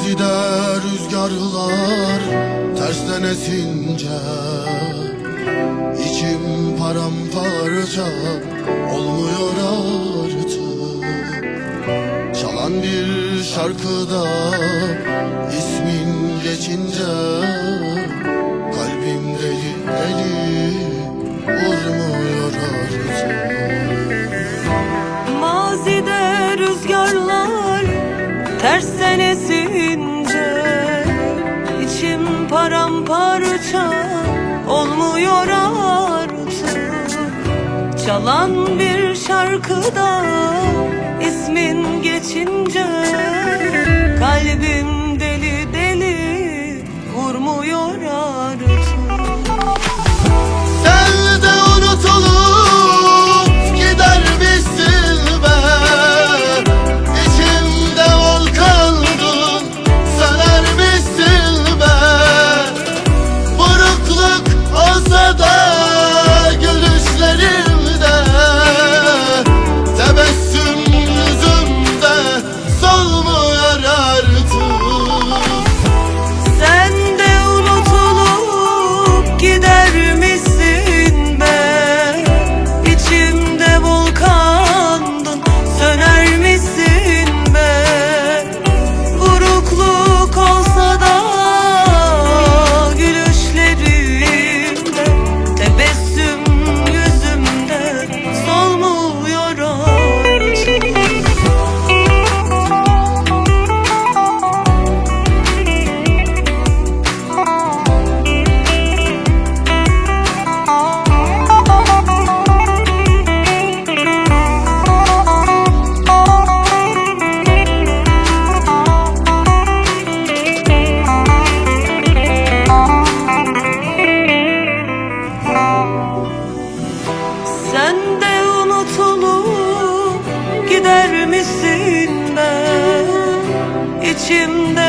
Arazide rüzgarlar tersten esince İçim paramparça olmuyor artık. Çalan bir şarkıda ismin geçince Kalbim deli deli vurmuyor artık. Mazide rüzgarlar tersten esince çalan bir şarkıda içimde